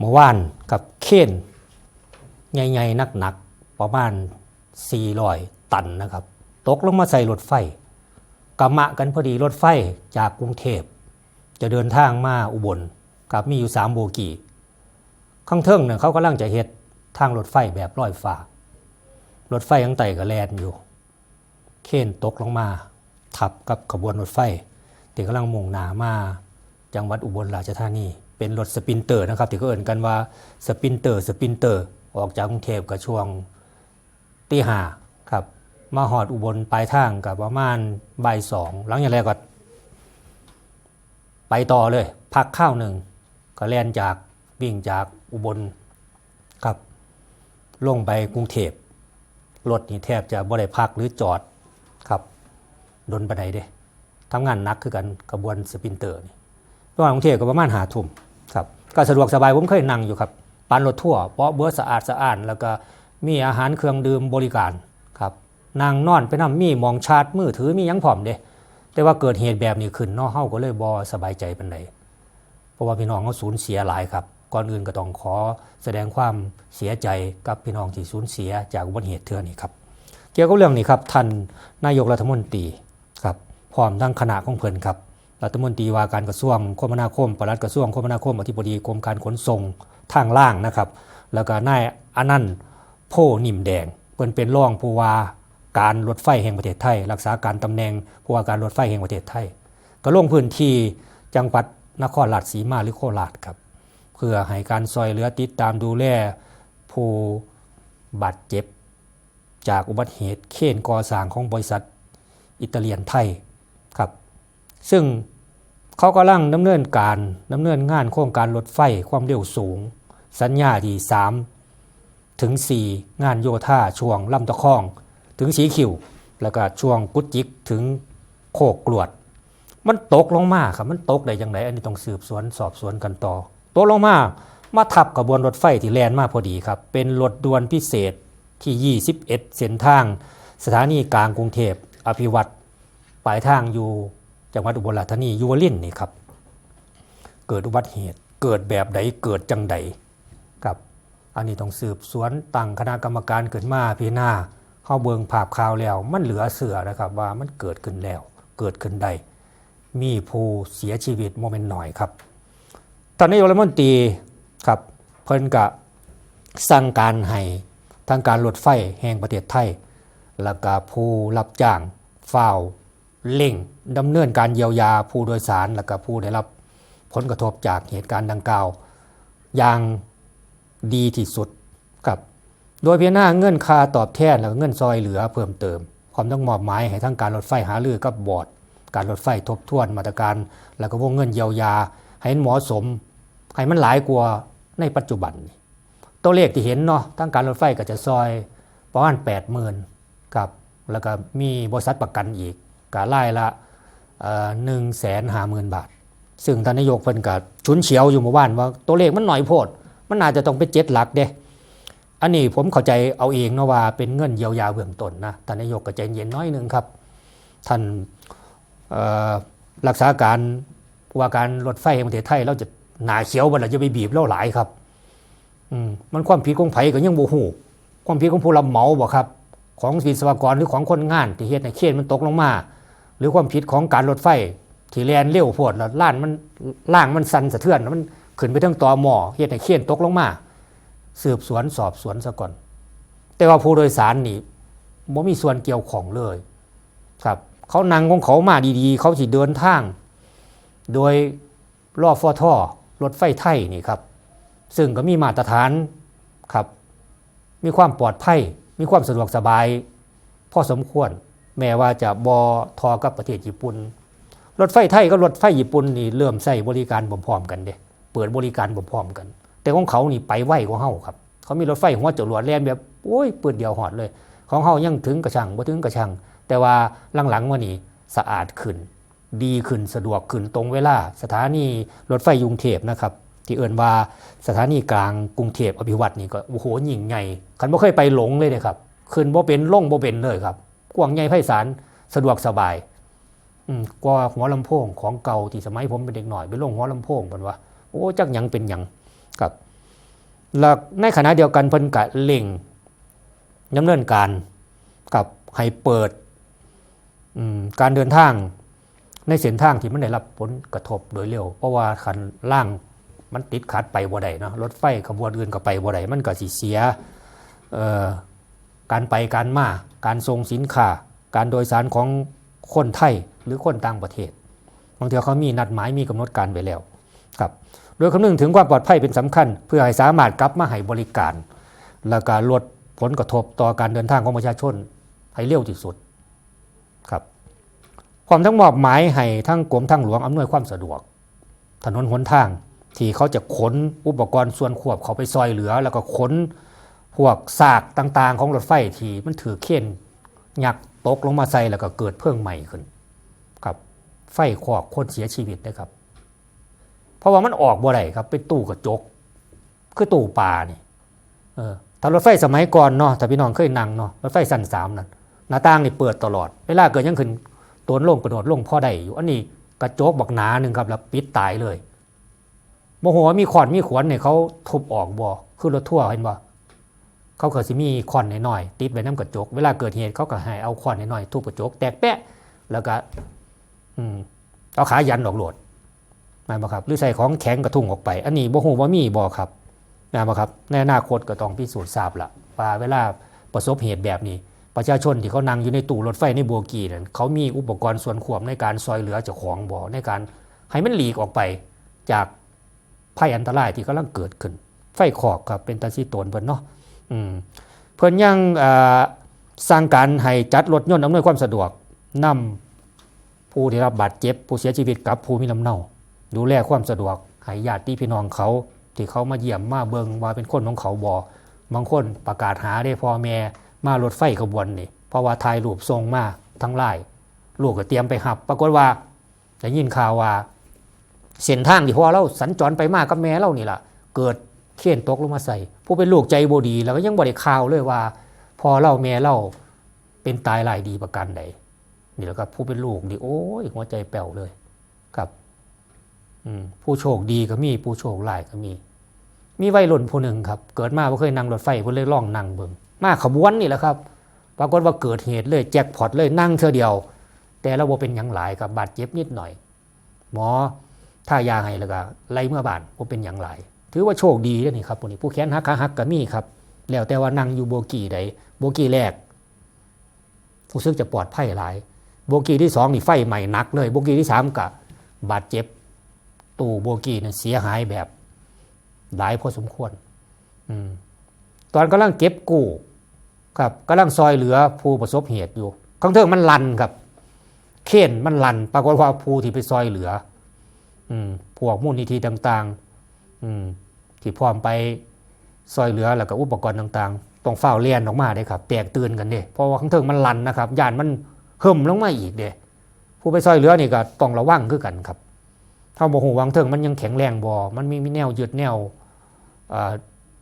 เมื่อวานกับเคนใหญ่ๆหนักๆประมาณ400ตันนะครับ ตกลงมาใส่รถไฟกะมะกันพอดีรถไฟจากกรุงเทพ จะเดินทางมาอุบลกับมีอยู่สามโบกีข้างเทิงเนี่ยเขากำลังจะเฮ็ดทางรถไฟแบบลอยฟ้ารถไฟข้างใต้ก็แลนอยู่ เคนตกลงมา ทับกับขบวนรถไฟที่กำลังมุ่งหน้ามาจังหวัดอุบลราชธานี เป็นรถสปินเตอร์นะครับที่เขาเอ่นกันว่าสปินเตอร์สปินเตอร์ออกจากกรุงเทพกับช่วงตีห้าครับมาหอดอุบลปลายทางกับประมาณบ่ายสองหลังจากนั้นก็ไปต่อเลย พักข้าวหนึ่งก็แล่นจากวิ่งจากอุบลครับลงไปกรุงเทพรถนี่แทบจะบ่ได้พักหรือจอดครับดนไปไหนเด้ทำงานหนักคือกันกระบวนสปินเตอร์นี่ระหว่างกรุงเทพก็ประมาณหาทุ่ม ก็สะดวกสบายผมเคยนั่งอยู่ครับปานรถทั่วเพราะเบอร์สะอาดสะอ้านแล้วก็มีอาหารเครื่องดื่มบริการครับนางนอนไปนำมีมองชาร์จมือถือมียังผอมเด้แต่ว่าเกิดเหตุแบบนี้ขึ้นนอเฮาก็เลยบอสบายใจเป็นไดเพราะว่าพี่น้องเขาสูญเสียหลายครับก่อนอื่นก็ต้องขอแสดงความเสียใจกับพี่น้องที่สูญเสียจากอุบัติเหตุเทื่อนี้ครับเกี่ยวกับเรื่องนี้ครับท่านนายกรัฐมนตรีครับพร้อมทั้งคณะของเพิ่นครับ รัฐมนตรีว่าการกระทรวงคมนาคมปลัดกระทรวงคมนาคมอธิบดีกรมการขนส่งทางล่างนะครับ แล้วก็นายอนันต์โพนิ่มแดงเพิ่นเป็นรองผู้ว่าการรถไฟแห่งประเทศไทย รักษาการตำแหน่งผู้ว่าการรถไฟแห่งประเทศไทย ก็ลงพื้นที่จังหวัดนครราชสีมาหรือโคราชครับ เพื่อให้การซอยเหลือติดตามดูแลผู้บาดเจ็บ จากอุบัติเหตุเคนก่อสร้างของบริษัท อิตาเลียนไทยครับ ซึ่งเขากำลังดำเนินการดำเนินงานโครงการรถไฟความเร็วสูง สัญญาที่3ถึง 4 งานโยธาช่วงลำตะคอง ถึงสีคิว แล้วก็ช่วงกุดจิกถึงโคกกลวด มันตกลงมาครับมันตกได้ยังไงอันนี้ต้องสืบสวนสอบสวนกันต่อตกลงมามาทับขบวนรถไฟที่แลนมาพอดีครับ เป็นรถด่วนพิเศษที่ 21 เส้นทาง สถานีกลางกรุงเทพอภิวัตรปลายทางอยู่ จังหวัดอุบลราชธานียูวลินนี่ครับเกิดอุบัติเหตุเกิดแบบใดเกิดจังใดครับ อันนี้ต้องสืบสวนตั้งคณะกรรมการขึ้นมาพิจารณาเข้าเบิงภาพข่าวแล้ว มันเหลือเสือนะครับว่ามันเกิดขึ้นแล้ว เกิดขึ้นใด มีผู้เสียชีวิตโมเมนต์หน่อยครับ ตอนนายกรัฐมนตีครับเพิ่นกะสั่งการให้ทางการรถไฟแห่งประเทศไทย แล้วก็ผู้รับจ้างเฝ้า เร่งดำเนินการเยียวยาผู้โดยสารแล้วก็ผู้ได้รับผลกระทบจากเหตุการณ์ดังกล่าว อย่างดีที่สุดครับ โดยเพียงหน้าเงื่อนค่าตอบแทนและเงื่อนซอยเหลือเพิ่มเติมความต้องมอบหมายให้ทางการรถไฟหารือกับบอร์ด การรถไฟทบทวนมาตรการ แล้วก็วงเงินเยียวยา ให้เหมาะสม ให้มันหลายกว่าในปัจจุบัน ตัวเลขที่เห็นเนาะทางการรถไฟก็จะซอยประมาณ8 0,000ครับแล้วก็มีบริษัทประกันอีก กะไล่ละหนึ่งแสนห้าหมื่นบาท ซึ่งท่านนายกเพิ่นก็ชุนเฉียวอยู่เมื่อวานว่าตัวเลขมันหน่อยโพด มันอาจจะต้องเป็นเจ็ดหลักเด้อันนี้ผมเข้าใจเอาเองนะว่าเป็นเงินเยียวยาเบื้องต้นนะท่านนายกก็ใจเย็นน้อยหนึงครับ ท่านรักษาการว่าการรถไฟแห่งประเทศไทยเราจะหนาเขียวบัดเราจะไปบีบเราหลายครับมมันความผิดของไผก็ยังบ่ฮู้ความผิดของผู้รับเหมาบ่ครับ ของวิศวกรหรือของคนงานที่เฮ็ดให้เขตมันตกลงมา หรือความผิดของการรถไฟที่แลนเร็วโพดแล้วล่านมันล่างมันสั่นสะเทือนมันขึ้นไปทั้งต่อหมอเฮ็ดให้เขตตกลงมา สืบสวนสอบสวนซะก่อน แต่ว่าผู้โดยสารนี่บ่มีส่วนเกี่ยวของเลย ครับ เขานั่งของเขามาดีๆ เขาสิเดินทาง โดยรอฟอท่อรถไฟไทยนี่ครับ ซึ่งก็มีมาตรฐานครับ มีความปลอดภัย มีความสะดวกสบาย พอสมควร แม้ว่าจะบอทอกับประเทศญี่ปุ่น รถไฟไทยกับรถไฟญี่ปุ่นนี่เริ่มใช้บริการพร้อมๆกันเด้เปิดบริการพร้อมๆกัน แต่ของเขานี่ไปไวกว่าเฮาครับ เขามีรถไฟหัวจรวดแล่นแบบโอ้ยเปืนเดียวหอดเลย ของเฮายังถึงกระชังบ่ถึงกระชัง แต่ว่าหลังๆมานี่สะอาดขึ้น ดีขึ้นสะดวกขึ้นตรงเวลา สถานีรถไฟยุงเทพนะครับที่เอิ่นว่าสถานีกลางกรุงเทพอภิวัตนี่ก็โอ้โหยิ่งใหญ่คันบ่เคยไปหลงเลยเด้ครับขึ้นบ่เป็นล่งบ่เป็นเลยครับ กว้างใหญ่ไพศาลสะดวกสบายกว่าหัวลำโพงของเก่าที่สมัยผมเป็นเด็กหน่อยไปลงหัวลำโพงเพิ่นว่าโอ้จักหยังเป็นหยังครับแล้วในขณะเดียวกันเพิ่นกะเล่งดำเนินการกับให้เปิดการเดินทางในเส้นทางที่มันได้รับผลกระทบโดยเร็ว เพราะว่าคันล่างมันติดขัดไปบ่ได้เนาะรถไฟขบวนอื่นก็ไปบ่ได้มันก็สิเสียการไปการมา การส่งสินค้า การโดยสารของคนไทยหรือคนต่างประเทศ บางทีเขามีนัดหมายมีกำหนดการไว้แล้วครับโดยคำนึงถึงความปลอดภัยเป็นสำคัญ เพื่อให้สามารถกลับมาให้บริการ และการลดผลกระทบต่อการเดินทางของประชาชนให้เร็วที่สุดครับความทั้งมอบหมายให้ทั้งกรมทางหลวงอำนวยความสะดวก ถนนหนทางที่เขาจะขนอุปกรณ์ส่วนควบเขาไปซอยเหลือ แล้วก็ขน พวกซากต่างๆ ของรถไฟที่มันถือเข็นยักตกลงมาใส่แล้วก็เกิดเพลิงใหม่ขึ้นครับ ไฟขอกคนเสียชีวิตนะครับ เพราะว่ามันออกบ่ได้ครับเป็นตู้กระจก คือตู้ปลานี่เออถ้ารถไฟสมัยก่อนเนาะถ้าพี่น้องเคยนั่งเนาะรถไฟสั้นสามนั่นหน้าต่างนี่เปิดตลอด เวลาเกิดยังขึ้นตัวลงกระโดดลงพ่อได้อยู่อันนี้กระจกบักหนาหนึ่งครับแล้วปิดตายเลยโมโหว่ามีขอนมีขวนเนี่ยเขาทุบออกบ่คือรถทั่วร์เห็นบ่ เขาเคยสิมีขอนหน่อยๆติดไว้น้ำกระจก เวลาเกิดเหตุเขาก็ให้เอาขอนหน่อยๆทุบกระจกแตกแปะแล้วก็เอาขายันออกโหลดแม่นบ่ครับหรือใส่ของแข็งกระทุ่งออกไป อันนี้บ่ฮู้ว่ามีบ่ครับแม่นบ่ครับในอนาคตก็ต้องพิสูจน์ทราบละว่าเวลาประสบเหตุแบบนี้ ประชาชนที่เขานั่งอยู่ในตู้รถไฟในโบกีนั่นเขามีอุปกรณ์ส่วนควบในการซอยเหลือเจ้าของบ่ในการให้มันหลีกออกไปจากภัยอันตรายที่กำลังเกิดขึ้น ไฟขอกครับเป็นตาซีโตนเพิ่นเนาะ เพิ่อนยังสร้างการให้จัดรถยนต์อำนวยความสะดวกนำผู้ที่รับบาดเจ็บ ผู้เสียชีวิตกับผู้มีลำเนาดูแลความสะดวกให้ญาติพี่น้องเขา ที่เขามาเยี่ยมมาเบิงว่าเป็นคนของเขาบอบางคนประกาศหาได้พ่อแม่มารถไฟขบวนนี่เพราะว่าถ่ายรูปทรงมาทั้งไล่ลูกก็เตรียมไปหับ ปรากฏว่าได้ยินข่าวว่าเส้นทางที่พ่อเราสัญจรไปมากับแม่เรานี่ล่ะ เกิด เขียนตกลงมาใส่ ผู้เป็นลูกใจบดี แล้วก็ยังบริข่าวเลยว่า พอเราแม่เราเป็นตายหลายดีประกันใดนี่และครับผู้เป็นลูกนี่โอ้ยหัวใจแป้วเลยครับผู้โชคดีก็มี ผู้โชคร้ายก็มี มีวัยรุ่นผู้หนึ่งครับ เกิดมาบ่เคยนั่งรถไฟเพิ่นเลยล่องนั่งเบิ่งมาขบวนนี่แหละครับ ปรากฏว่าเกิดเหตุเลยแจ็คพอตเลยนั่งเธอเดียว แต่เราบ่เป็นหยังหลายครับบาดเจ็บนิดหน่อย หมอท่ายาให้แล้วก็ไล่เมื่อบานบ่เป็นหยังหลาย ถือว่าโชคดีเด้อนี่ครับผู้นี้ผู้แขนหักขาหักก็มีครับ แล้วแต่ว่านั่งอยู่โบกี้ใดโบกี้แรกรู้สึกจะปลอดภัยหลาย โบกี้ที่สองนี่ไฟใหม่หนักเลย โบกี้ที่สามกับบาดเจ็บตู้โบกี้เนี่ยเสียหายแบบหลายพอสมควรอมตอนกำลังเก็บกู้ครับกำลังซอยเหลือผู้ประสบเหตุอยู่ข้างเทิงมันลันครับเข็นมันลันปรากฏว่าผู้ที่ไปซอยเหลือ อืมพวกมูลนิธิต่าง ๆ ที่พร้อมไปซอยเหลือแล้วก็อุปกรณ์ต่างๆต้องเฝ้าเลียนออกมาเลยครับ แตกตื่นกันเด้เพราะว่าข้างเทิงมันลันนะครับยานมันเพิ่มลงมาอีกเด้ผู้ไปซอยเหลือนี่ก็ต้องระวังคือกันครับถ้าบ่หูวางเทิงมันยังแข็งแรงบ่มันมีมีแนวยืดแนว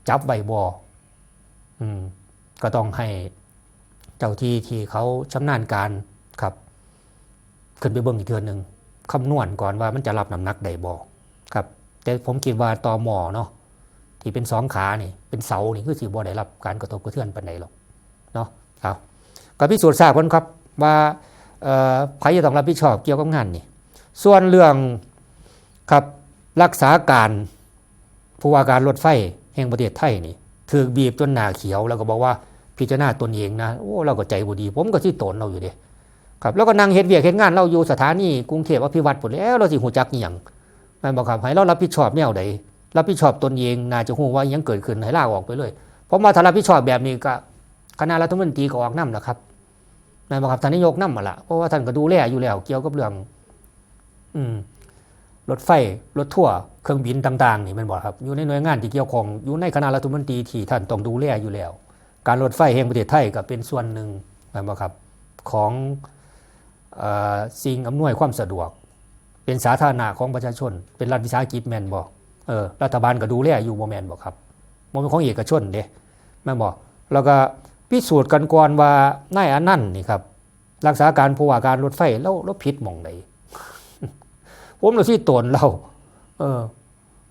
จับใบบ่อืมก็ต้องให้เจ้าที่ที่เขาชำนาญการครับ ขึ้นไปเบิ่งอีกเทือนหนึ่งคำนวณก่อนว่ามันจะรับน้ำหนักใดบ่ครับ แต่ผมคิดว่าต่อหมอเนาะที่เป็นสองขานี่เป็นเสานี่คือสิบ่ได้รับการกระทบกระเทือนปานใดหรอกเนาะครับก็พิสูจน์ทราบกันครับว่าใครจะต้องรับผิดชอบเกี่ยวกับงานนี่ส่วนเรื่องครับรักษาการผู้ว่าการรถไฟแห่งประเทศไทยนี่ถือบีบจนหนาเขียวแล้วก็บอกว่าพิจารณาตนเองนะโอ้เราก็ใจบุดี ผมก็ที่ตนเราอยู่เด้ครับแล้วก็นั่งเฮ็ดเวียกเฮ็ดงานเราอยู่สถานีกรุงเทพอภิวัตรพุ่นแล้วเราสิหูจักอีหยัง แม่นบอกครับให้เรารับผิดชอบแนวใดรับผิดชอบตนเองน่าจะฮู้ว่าอิหยังเกิดขึ้นให้ลาออกไปเลยเพราะว่าถ้ารับผิดชอบแบบนี้ก็คณะรัฐมนตรีก็ออกนำแหละครับนายบอกครับท่านนายกนั่มาละเพราะว่าท่านก็ดูแลอยู่แล้วเกี่ยวกับเรื่อง อืมรถไฟรถทั่วร์เครื่องบินต่างๆนี่มันบอกครับ อยู่ในหน่วยงานที่เกี่ยวข้องอยู่ในคณะรัฐมนตรีที่ท่านต้องดูแลอยู่แล้ว การรถไฟแห่งประเทศไทยก็เป็นส่วนหนึ่งแมันบอกครับ ของอสิ่งอำนวยความสะดวก เป็นสาธารณะของประชาชน เป็นรัฐวิสาหกิจแมนบอกเออรัฐบาลก็ดูแลอยู่โมแมนบอกครับมันเป็นของเอกชนเด้แม่บอกแล้วก็พิสูจน์กันก่อนว่านายอนันต์นี่ครับรักษาการผู้ว่าการรถไฟแล้วแล้วผิดมองใดผมเราที่ตนเรา เออ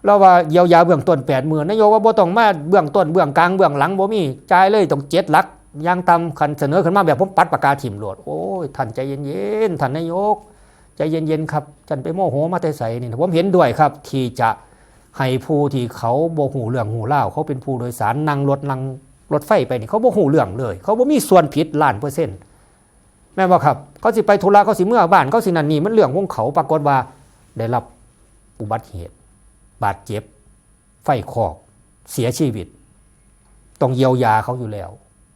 เราว่าเยียวยาเบื้องต้น8 0,000นายกว่าบ่ต้องมาเบื้องต้นเบื้องกลางเบื้องหลังบ่มีจ่ายเลยต้องเจ็ดลักอยางตำคันเสนอขึ้นมาแบบผมปัดปากกาถิ่มโหลดโอ้ยท่านใจเย็นๆท่านนายก ใจเย็นๆครับจันไปโมโหมาแต่ใสนี่ผมเห็นด้วยครับ ที่จะให้ผู้ที่เขาโบหูเรื่องหูเล่าเขาเป็นผู้โดยสารนั่งรถนั่งรถไฟไปนี่เขาโบหูเรื่องเลย เขาบ่มีส่วนผิดล้านเปอร์เซ็นต์แม่นบ่ครับ เขาสิไปธุระเขาสิเมื่อบ้านเขาสินันนี่มันเรื่องของเขาปรากฏว่าได้รับอุบัติเหตุ บาดเจ็บ ไฟคอก เสียชีวิต ต้องเยียวยาเขาอยู่แล้ว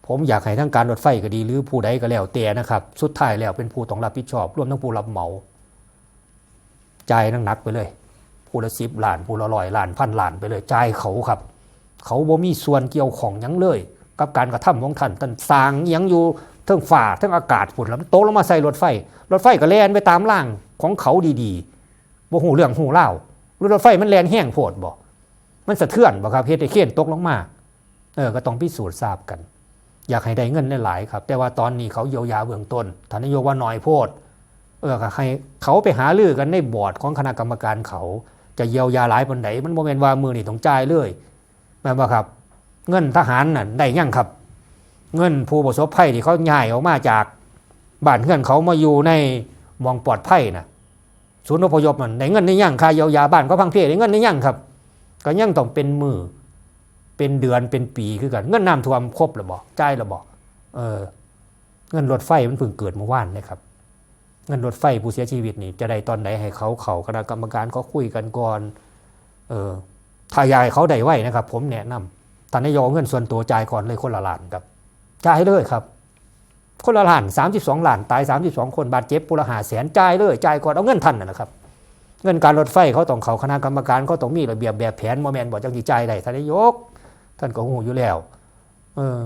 ผมอยากให้ทั้งการรถไฟก็ดี หรือผู้ใดก็แล้วแต่นะครับ สุดท้ายแล้วเป็นผู้ต้องรับผิดชอบรวมทั้งผู้รับเหมา จ่ายหนักๆไปเลยผู้ละสิบล้านผู้ละร้อยล้านพันล้านไปเลยจ่ายเขาครับ เขาบ่มีส่วนเกี่ยวของยังเลย กับการกระทำของท่านท่านสร้างยังอยู่เทั้งฝ่าเทั้งอากาศฝุ่นแล้วโตกลงมาใส่รถไฟ รถไฟก็แล่นไปตามล่างของเขาดีๆบ่หูเรื่องหูเล่ารถไฟมันแล่นแห้งโพดบ่มันสะเทือนบ่ครับเฮ็ดให้เข็นตกลงมาเออก็ต้องพิสูจน์ทราบกัน อยากให้ได้เงินได้หลายครับ แต่ว่าตอนนี้เขาเยียวยาเบื้องต้นท่านนายกว่าน้อยโพด เออให้เขาไปหาลือกันในบอร์ดของคณะกรรมการเขา จะเยียวยาหลายปันไหนมันโมเมนว่ามือนี่ต้องจ่ายเลยแม่นบ่ครับ เงินทหารน่ะได้ยังครับ เงินผู้ประสบภัยที่เขาย้ายออกมาจากบ้านเพื่อนเขามาอยู่ในมองปลอดภัยนะศูนย์อพยพมันได้เงินได้ยังค่าเยียวยาบ้านเขาพังเพได้เงินได้ยังครับ ก็ยังต้องเป็นมือเป็นเดือนเป็นปีคือกันเงินน้ำท่วมครบหรือบ่จ่ายหรือบ่เออเงินรถไฟมันเพิ่งเกิดเมื่อวานนะครับ เงินรถไฟผู้เสียชีวิตนี่จะได้ตอนไหนให้เขาเขาคณะกรรมการเขาคุยกันก่อนเออถ้ายายเขาได้ไว้นะครับ ผมแนะนำท่านนายกเอเงินส่วนตัวจ่ายก่อนเลยคนละล้านครับจ่ายเลยครับ คนละล้าน32ล้านตาย32คนบาดเจ็บปุระหาแสนจ่ายเลยจ่ายก่อนเอาเงินทันนะนะครับ เงินการรถไฟเขาต้องเขาคณะกรรมการเขาต้องมีระเบียบแบบแผนโมเมนต์บอกจังจีจ่ายได้ท่านนายก ท่านก็หูอยู่แล้วเออ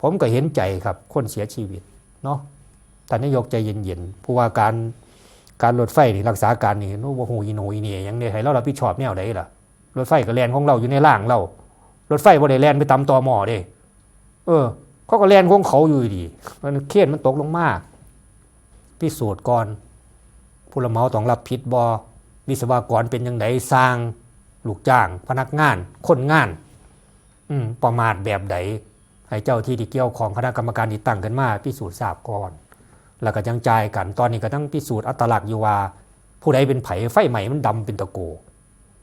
ผมก็เห็นใจครับ คนเสียชีวิตเนาะ ท่านนายกใจเย็นๆผู้ว่าการการรถไฟนี่รักษาการนี่โน้บ่หูอีโนอีเนี่ยยังเนี่ยให้เรารับผิดชอบแนวใดล่ะรถไฟก็แลนของเราอยู่ในล่างเรา รถไฟบ่ได้แลนไปตามตอหมอเด้เออ เขาก็แลนของเขาอยู่ดี มันเขียนมันตกลงมากพิสูจน์ก่อนผู้รับเมาต้องรับผิดบอวิศวกรเป็นยังไงสร้างลูกจ้าง พนักงาน คนงาน อืมประมาทแบบใดให้เจ้าที่ที่เกี่ยวของคณะกรรมการที่ตั้งกันมาพิสูจน์ทราบก่อน แล้วก็จังจ่ายกัน ตอนนี้ก็ต้องพิสูจน์อัตลักษณ์อยู่ว่า ผู้ใดเป็นไผไฟใหม่มันดำเป็นตะโก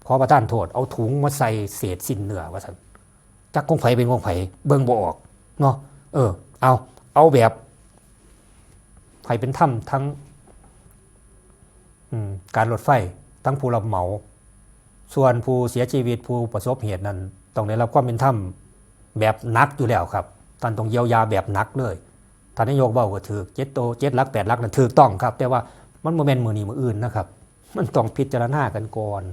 ขอประทานโทษเอาถุงมาใส่เศษสิ้นเนื้อว่าสันจักของไผเป็นของไผเบิ่งบ่ออกเนาะเออ เอาเอาแบบไผเป็นถ้ำทั้งการรถไฟทั้งผู้รับเหมา ส่วนผู้เสียชีวิตผู้ประสบเหตุนั้น ต้องได้รับความเป็นธรรมแบบนักอยู่แล้วครับท่านต้องเยียวยาแบบนักเลย ท่านนายกเบอกว่าถือเจ็ดโตเจ็ดลักแปดลักนั้นถือต้องครับ แต่ว่ามันโมเมนต์มือนี้มืออื่นนะครับ มันต้องพิจารณากันก่อน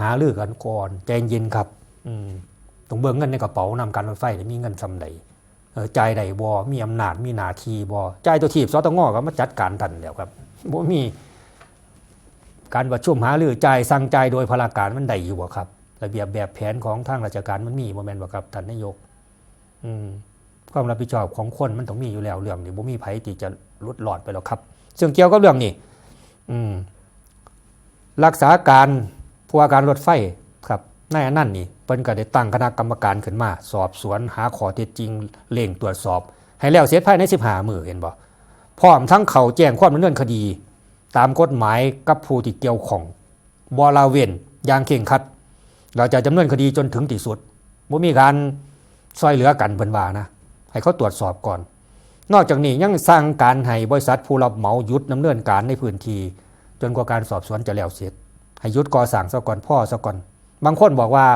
หาเรือกันก่อนใจเย็นครับต้องเบิ่งเงินในกระเป๋านำการรถไฟมีเงินสำใดเออจ่ายใดบอมีอำนาจมีหนาทีบอจ่ายตัวทีบสตงอก็มาจัดการทันแล้วครับบ่มีการประชุมหารือจ่ายสั่งจ่ายโดยพลาการมันได้อยู่บ่ครับ ระเบียบแบบแผนของทางราชการมันมีบ่แม่นบ่ครับท่านนายก อืม ความรับผิดชอบของคนมันต้องมีอยู่แล้วเรื่องนี้บ่มีไผที่จะลุดหลอดไปหรอกครับซึ่งเกี่ยวกับเรื่องนี้อืมรักษาการผู้ว่าการรถไฟครับในอันนั้นนี่เพิ่นก็ได้ตั้งคณะกรรมการขึ้นมา สอบสวนหาข้อเท็จจริงเร่งตรวจสอบ ให้แล้วเสร็จภายใน15มื้อเห็นบ่พร้อมทั้งเขาแจ้งความดำเนินคดี ตามกฎหมายกับผู้ที่เกี่ยวข้องบลาเวนอย่างเข่งคัด เราจะดำเนินคดีจนถึงที่สุดบ่มีการซอยเหลือกันเพิ่นว่านะ ให้เขาตรวจสอบก่อน นอกจากนี้ยังสร้างการให้บริษัทผู้รับเหมาหยุดดำเนินการในพื้นที่จนกว่าการสอบสวนจะแล้วเสร็จ ให้ยุดก่อสร้างซะก่อนพ่อซะก่อน บางคนบอกว่า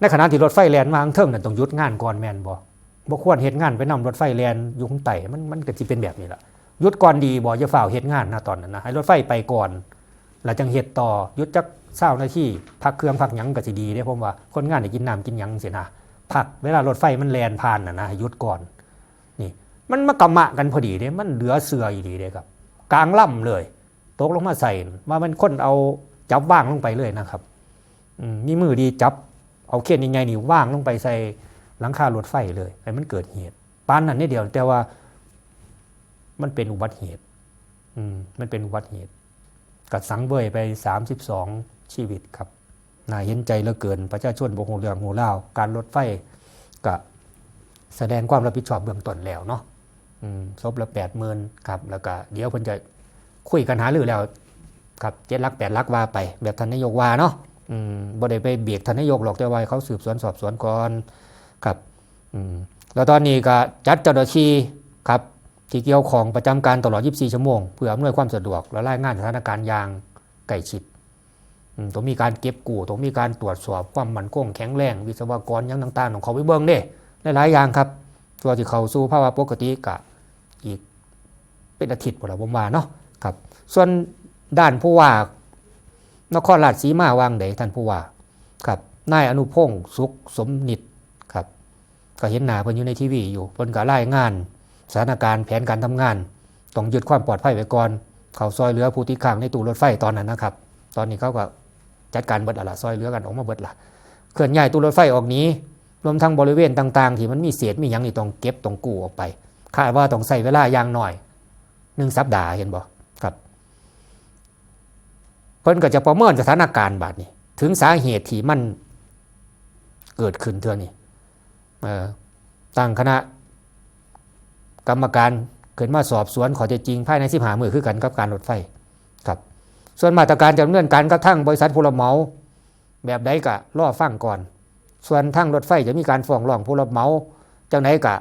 ในขณะที่รถไฟแลนมาทางเทิงนั่นต้องยุดงานก่อนแมนบ่บ่ควรเฮ็ดงานไปนำรถไฟแลนยู่งใต้มันมันก็สิเป็นแบบนี้ล่ะยุดก่อนดีบ่อย่าฝ่าวเฮ็ดงานนะตอนนั้นนะให้รถไฟไปก่อนแล้วจังเฮ็ดต่อยุดจัก20นาที่พักเครื่องพักยังก็สิดีเด้ผมว่าคนงานได้กินน้ำกินยังสินะพักเวลารถไฟมันแลนผ่านน่ะนะให้ยุดก่อน มันมากำมะกันพอดีเด้มันเหลือเสืออยู่ดีเด้ครับ กลางล่ำเลย ตกลงมาใส่ว่ามันคนเอาจับว่างลงไปเลยนะครับมีมือดีจับเอาเขียนยังไงนี่ว่างลงไปใส่หลังคารถไฟเลยให้มันเกิดเหตุปานนั้นนี่เดียว แต่ว่า มันเป็นอุบัติเหตุ อืม มันเป็นอุบัติเหตุกัดสังเบยไป 32 ชีวิตครับน่าเห็นใจเหลือเกิน ประชาชนบ่ฮู้เรื่องฮู้ราการรถไฟก็แสดงความรับผิดชอบเบื้องต้นแล้วเนาะ ศพละ80,000ครับแล้วก็เดี๋ยวเพิ่นจะคุยกันหารือแล้วครับเจ็ดลักแปดลักว่าไป แบบท่านนายกว่าเนาะอืมบ่ได้ไปเบียดท่านนายกหรอกแต่ว่าเขาสืบสวนสอบสวนก่อนครับอืมแล้วตอนนี้ก็จัดเจ้าหน้าที่ครับที่เกี่ยวของประจำการตลอด 24 ชั่วโมง เพื่ออำนวยความสะดวกและรายงานสถานการณ์อย่างใกล้ชิดอืมต้องมีการเก็บกู้ต้องมีการตรวจสอบความมั่นคงแข็งแรงวิศวกรยังต่างๆ ของเขาไปเบิ่งเด้หลายๆอย่างครับตัวที่เขาสู้ภาวะปกติกะอีก เป็นอาทิตย์พอละผมว่าเนาะครับ ส่วนด้านผู้ว่านครราชสีมาวางไดท่านผู้ว่าครับนายอนุพงศ์สุขสมนิตครับ ก็เห็นหน้าเพิ่นอยู่ในทีวีอยู่เพิ่นก็รายงานสถานการณ์แผนการทำงานต้องยึดความปลอดภัยไว้ก่อน เขาซอยเหลือผู้ที่ค้างในตู้รถไฟตอนนั้นนะครับ ตอนนี้เขาก็จัดการเบิดอะละซอยเหลือกันออกมาเบิดละเคลื่อนย้ายตู้รถไฟออกนี้ รวมทั้งบริเวณต่าง ๆ ที่มันมีเศษมีหยังนี่ต้องเก็บต้องกู้ออกไปคาดว่าต้องใส่เวลาอย่างหน่อย หนึ่งสัปดาห์เห็นบ่ครับเพิ่นก็จะประเมินสถานการณ์บาดนี้ ถึงสาเหตุที่มันเกิดขึ้นเท่านี้เอ่อตั้งคณะ กรรมการขึ้นมาสอบสวนขอเท็จจริงภายในสิบหามือคือกันกับการรถไฟครับ ส่วนมาตรการจะดำเนินการกระทั่งบริษัทผู้รับเหมา แบบใดกะล่อฟังก่อน ส่วนทางรถไฟจะมีการฟ้องร้องผู้รับเหมาจังไหนกะ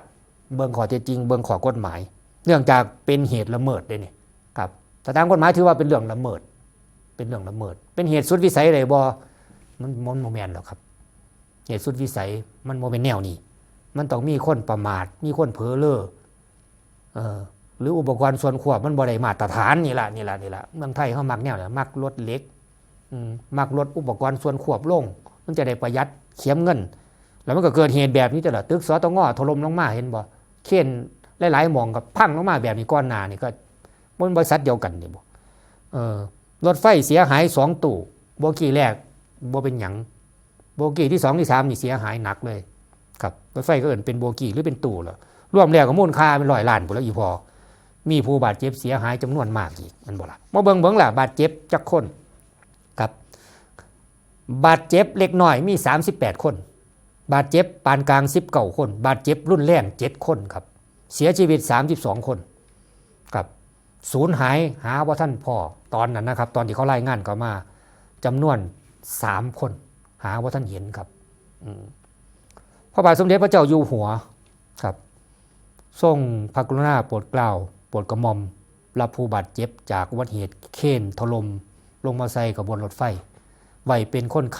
เบิงขอเท็จจริง เบิงข้อกฎหมาย เนื่องจากเป็นเหตุละเมิดเด้นี่ครับแต่ตามกฎหมายถือว่าเป็นเรื่องละเมิด เป็นเรื่องละเมิด เป็นเหตุสุดวิสัยเลยบ่มันมันโมแมนต์หรอกครับ เหตุสุดวิสัยมันโมเป็นแนวนี้ มันต้องมีคนประมาท มีคนเพ้อเล้อเออหรืออุปกรณ์ส่วนควบมันบ่ได้มาตรฐานนี่แหละนี่แหละนี่แหละเมืองไทยเขามักแนวเนี่ยมักรถเล็กมักรถอุปกรณ์ส่วนควบลง มันจะได้ประหยัดเขียมเงิน แล้วมันก็เกิดเหตุแบบนี้ตลอดตึกสอตงถล่มลงมาเห็นบ่เข็น หลายๆมองกับพังลงมาแบบนี้ก้อนหนานี่ก็มันบริษัทเดียวกันนี่บ่เออรถไฟเสียหายสองตู้โบกี้แรกบ่เป็นหยังโบกี้ที่สองที่สามนี่เสียหายหนักเลยครับรถไฟก็เอินเป็นโบกี้หรือเป็นตู้เหรอรวมแล้วก็มูลค่าเป็นร้อยล้านพุ่แล้วอีพอ มีผู้บาดเจ็บเสียหายจำนวนมากอีกมันบ่ละมาเบิ่งเบิ่งล่ะบาดเจ็บจักคนครับ บาดเจ็บเล็กน้อยมี 38 คน บาดเจ็บปานกลาง 19 คน บาดเจ็บรุนแรง7คนครับ เสียชีวิต 32 คนครับศูนย์หายหาว่าท่านพ่อตอนนั้นนะครับ ตอนที่เขารายงานเขามาจำนวน 3 คน หาว่าท่านเห็นครับพระบาทสมเด็จพระเจ้าอยู่หัวครับ ทรงพระกรุณาโปรดเกล้าโปรดกระหม่อมรับผู้บาดเจ็บจากอุบัตเหตุเคนถลมลงมาใส่กับบนรถไฟ ไว้เป็นคนไข้